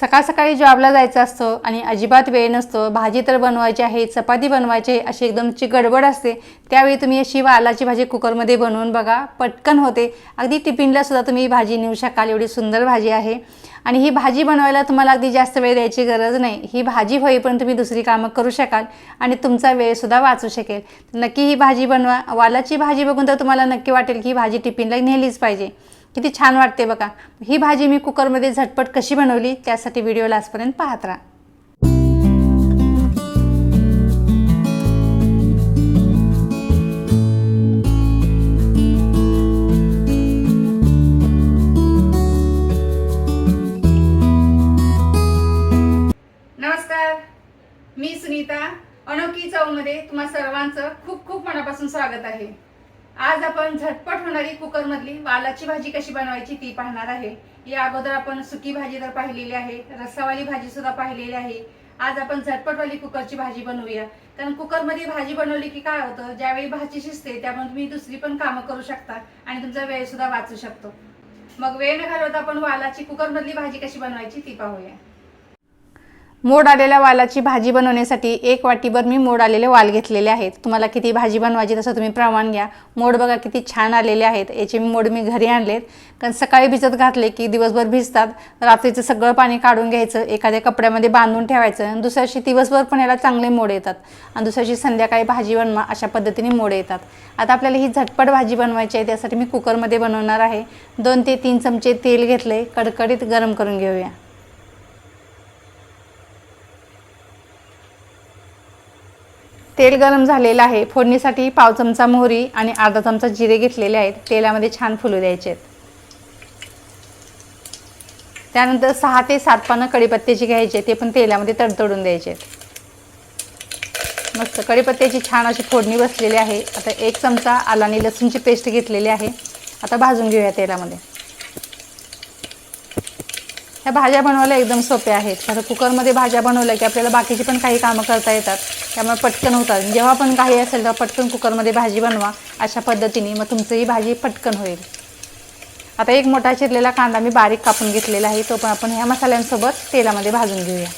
सकाळ सकाळी जॉबला जायचं असतं आणि अजिबात वेळ नसतो भाजी तर बनवायची आहे चपाती बनवायची आहे अशी एकदमची गडबड असते त्यावेळी तुम्ही अशी वालाची भाजी कुकरमध्ये बनवून बघा पटकन होते. अगदी टिफिनला सुद्धा तुम्ही भाजी नेऊ शकाल एवढी सुंदर भाजी आहे. आणि ही भाजी बनवायला तुम्हाला अगदी जास्त वेळ द्यायची गरज नाही. ही भाजी होईपर्यंत तुम्ही दुसरी कामं करू शकाल आणि तुमचा वेळसुद्धा वाचू शकेल. नक्की ही भाजी बनवा. वालाची भाजी बघून तर तुम्हाला नक्की वाटेल की ही भाजी टिफिनला नेलीच पाहिजे. किती छान वाटते बघा. ही भाजी मी कुकरमध्ये झटपट कशी बनवली त्यासाठी व्हिडिओ लास्टपर्यंत पाहत राहा. नमस्कार. मी सुनीता अनोखी चौमध्ये तुम्हा सर्वांचं खूप खूप मनापासून स्वागत आहे. आज आपण झटपट होणारी कुकरमधली वालाची भाजी कशी बनवायची ती पाहणार आहे. या अगोदर आपण सुकी भाजी तर पाहिलेली आहे रस्सावाली भाजी सुद्धा पाहिलेली आहे. आज आपण झटपटवाली कुकरची भाजी बनवूया. कारण कुकरमध्ये भाजी बनवली की काय होतं ज्यावेळी भाजी शिजते त्यामुळे तुम्ही दुसरी पण कामं करू शकता आणि तुमचा वेळ सुद्धा वाचू शकतो. मग वेळ न घालवता आपण वालाची कुकरमधली भाजी कशी बनवायची ती पाहूया. मोड आलेल्या वालाची भाजी बनवण्यासाठी एक वाटीभर मी मोड आलेले वाल घेतलेले आहेत. तुम्हाला किती भाजी बनवायची तसं तुम्ही प्रमाण घ्या. मोड बघा किती छान आलेले आहेत. याचे मी मोड मी घरी आणलेत. कारण सकाळी भिजत घातले की दिवसभर भिजतात. रात्रीचं सगळं पाणी काढून घ्यायचं एखाद्या कपड्यामध्ये बांधून ठेवायचं आणि दुसऱ्याशी दिवसभर पण याला चांगले मोड येतात. आणि दुसऱ्याशी संध्याकाळी भाजी बनवा अशा पद्धतीने मोड येतात. आता आपल्याला ही झटपट भाजी बनवायची आहे त्यासाठी मी कुकरमध्ये बनवणार आहे. दोन ते तीन चमचे तेल घेतले कडकडीत गरम करून घेऊया. तेल गरम झालेलं आहे. फोडणीसाठी पाव चमचा मोहरी आणि अर्धा चमचा जिरे घेतलेले आहेत. तेलामध्ये छान फुलू द्यायचे आहेत. त्यानंतर सहा ते सात पानं कढीपत्त्याची घ्यायचे ते पण तेलामध्ये तडतडून द्यायचे आहेत. मस्त कढीपत्त्याची छान अशी फोडणी बसलेली आहे. आता एक चमचा आला आणि लसूणची पेस्ट घेतलेली आहे. आता भाजून घेऊया तेलामध्ये. ह्या भाज्या बनवायला एकदम सोप्या आहेत. कारण कुकरमध्ये भाज्या बनवल्या की आपल्याला बाकीची पण काही कामं करता येतात. त्यामुळे पटकन होतात. जेव्हा पण काही असेल तेव्हा पटकन कुकरमध्ये भाजी बनवा अशा पद्धतीने. मग तुमचंही भाजी पटकन होईल. आता एक मोठा चिरलेला कांदा मी बारीक कापून घेतलेला आहे. तो पण आपण ह्या मसाल्यांसोबत तेलामध्ये भाजून घेऊया.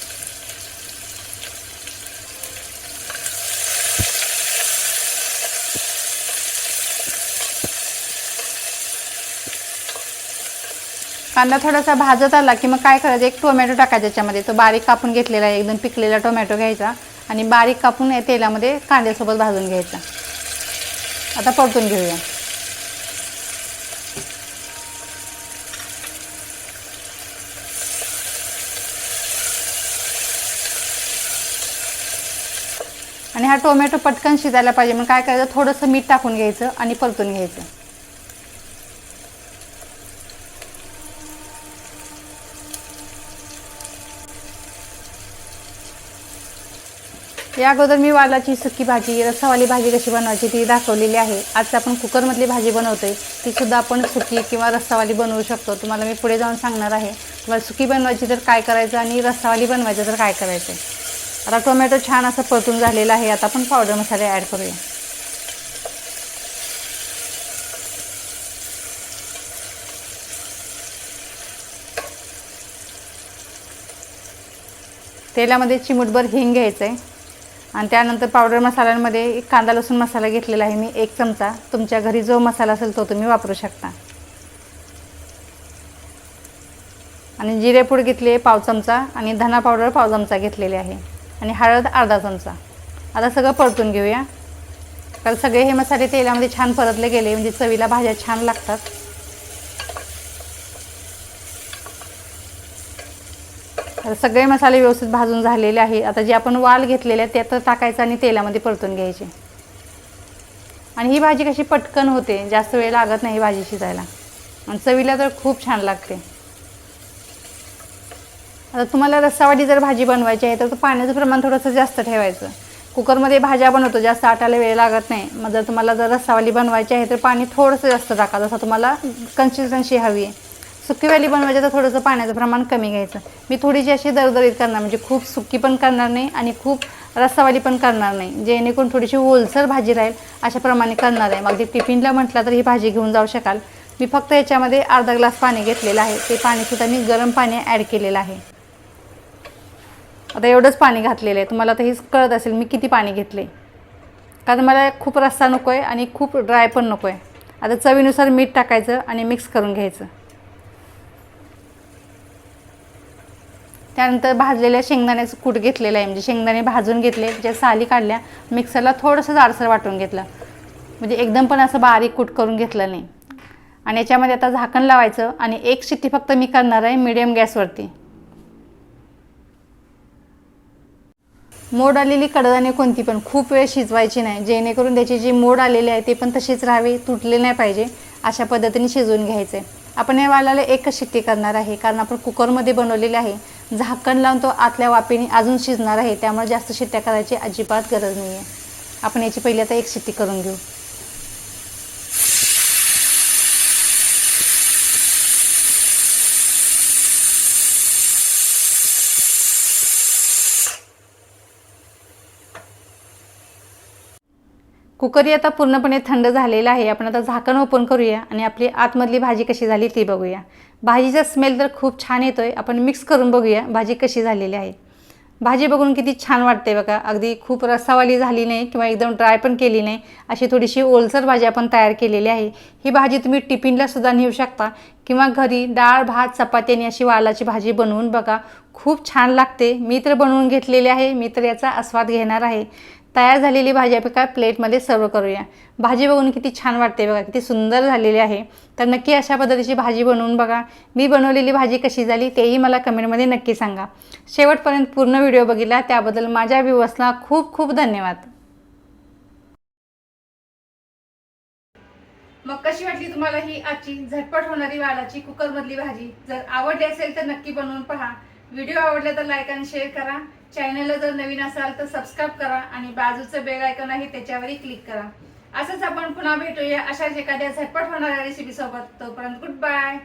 कांदा थोडासा भाजत आला की मग काय करायचं? एक टोमॅटो टाकायचा त्याच्यामध्ये. तो बारीक कापून घेतलेला आहे. एकदम पिकलेला टोमॅटो घ्यायचा आणि बारीक कापून या तेलामध्ये कांद्यासोबत भाजून घ्यायचा. आता परतून घेऊया. आणि हा टोमॅटो पटकन शिजायला पाहिजे. मग काय करायचं? थोडंसं मीठ टाकून घ्यायचं आणि परतून घ्यायचं. या अगोदर मी वालाची सुकी भाजी रस्सावाली भाजी कशी बनवायची ती दाखवलेली आहे. आज आपण कुकरमधली भाजी बनवतोय. आहे तीसुद्धा आपण सुकी किंवा रस्सावाली बनवू शकतो. तुम्हाला मी पुढे जाऊन सांगणार आहे. तुम्हाला सुकी बनवायची तर काय करायचं आणि रस्सावाली बनवायचं तर काय करायचं? आता टोमॅटो छान असं परतून झालेला आहे. आता आपण पावडर मसाले ॲड करूया. तेलामध्ये चिमूटभर हिंग घ्यायचं आहे आणि त्यानंतर पावडर मसाल्यांमध्ये एक कांदा लसूण मसाला घेतलेला आहे मी एक चमचा. तुमच्या घरी जो मसाला असेल तो तुम्ही वापरू शकता. आणि जिरेपूड घेतली आहे पाव चमचा. आणि धना पावडर पाव चमचा घेतलेले आहे. आणि हळद अर्धा चमचा. आता सगळं परतून घेऊया. कारण सगळे हे मसाले तेलामध्ये छान परतले गेले म्हणजे चवीला भाज्या छान लागतात. सगळे मसाले व्यवस्थित भाजून झालेले आहे आता जे आपण वाल घेतलेले आहेत त्यात टाकायचं आणि तेलामध्ये परतून घ्यायचे. आणि ही भाजी कशी पटकन होते जास्त वेळ लागत नाही ही भाजी शिजायला. आणि चवीला तर खूप छान लागते. आता तुम्हाला रस्सावाटी जर भाजी बनवायची आहे तर पाण्याचं प्रमाण थोडंसं जास्त ठेवायचं. कुकरमध्ये भाज्या बनवतो जास्त आटायला वेळ लागत नाही. मग जर तुम्हाला जर रस्सावाली बनवायची आहे तर पाणी थोडंसं जास्त टाका जसं तुम्हाला कन्सिस्टन्सी हवी आहे. सुकीवाली बनवायची तर थोडंसं पाण्याचं प्रमाण कमी घ्यायचं. मी थोडीशी अशी दरदरीत करणार म्हणजे खूप सुकी पण करणार नाही आणि खूप रस्सावाली पण करणार नाही. जेणेकरून थोडीशी ओलसर भाजी राहील अशा प्रमाणे करणार आहे. मग अगदी टिफिनला म्हटलं तर ही भाजी घेऊन जाऊ शकाल. मी फक्त याच्यामध्ये अर्धा ग्लास पाणी घेतलेलं आहे. ते पाणीसुद्धा मी गरम पाणी ॲड केलेलं आहे. आता एवढंच पाणी घातलेलं आहे. तुम्हाला तर हेच कळत असेल मी किती पाणी घेतले. कारण मला खूप रस्सा नको आहे आणि खूप ड्राय पण नको आहे आता चवीनुसार मीठ टाकायचं आणि मिक्स करून घ्यायचं. त्यानंतर भाजलेल्या शेंगदाण्याचं कूट घेतलेलं आहे. म्हणजे शेंगदाणे भाजून घेतले ज्या साली काढल्या मिक्सरला थोडंसं जाडसर वाटून घेतलं. म्हणजे एकदम पण असं बारीक कूट करून घेतलं नाही. आणि याच्यामध्ये आता झाकण लावायचं आणि एक शिट्टी फक्त मी करणार आहे मिडियम गॅसवरती. मोड आलेली कडधान्य कोणती पण खूप वेळ शिजवायची नाही. जेणेकरून त्याची जी मोड आलेली आहे ते पण तशीच राहावी तुटले नाही पाहिजे अशा पद्धतीने शिजवून घ्यायचं. आहे आपण या वालाला एकच शिट्टी करणार आहे कारण आपण कुकरमध्ये बनवलेले आहे. झाकण लावून तो आतल्या वाफेने अजून शिजणार आहे. त्यामुळे जास्त शिट्ट्या करायची अजिबात गरज नाही आहे आपण याची पहिली आता एक शिट्टी करून घेऊ. कुकरी आता पूर्णपणे थंड झालेला आहे. आपण आता झाकण ओपन करूया आणि आपली आतमधली भाजी कशी झाली ती बघूया. भाजीचा स्मेल तर खूप छान येतो आहे आपण मिक्स करून बघूया भाजी कशी झालेली आहे. भाजी बघून किती छान वाटते बघा. अगदी खूप रस्सावाली झाली नाही किंवा एकदम ड्राय पण केली नाही. अशी थोडीशी ओलसर भाजी आपण तयार केलेली आहे. ही भाजी तुम्ही टिफिनला सुद्धा नेऊ शकता. किंवा घरी डाळ भात चपाती आणि अशी वालाची भाजी बनवून बघा. खूप छान लागते. मी तर बनवून घेतलेली आहे. मी तर याचा आस्वाद घेणार आहे. तयार झालेली भाजी आपण काय प्लेटमध्ये सर्व करूया. भाजी बघून किती छान वाटते बघा किती सुंदर झालेली आहे. तर नक्की अशा पद्धतीची भाजी बनवून बघा. मी बनवलेली भाजी कशी झाली तेही मला कमेंटमध्ये नक्की सांगा. शेवटपर्यंत पूर्ण व्हिडिओ बघितला त्याबद्दल माझ्या व्ह्यूवर्सला खूप खूप धन्यवाद. मग कशी वाटली तुम्हाला ही आजची झटपट होणारी वालाची कुकरमधली भाजी? जर आवडली असेल तर नक्की बनवून पहा. व्हिडिओ आवडला तर लाईक आणि शेअर करा. चॅनलला जर नवीन असाल तर सबस्क्राईब करा आणि बाजूचं बेल आयकॉन आहे त्याच्यावरही क्लिक करा. असंच आपण पुन्हा भेटूया अशाच एखाद्या झटपट होणाऱ्या रेसिपी सोबत. तोपर्यंत गुड बाय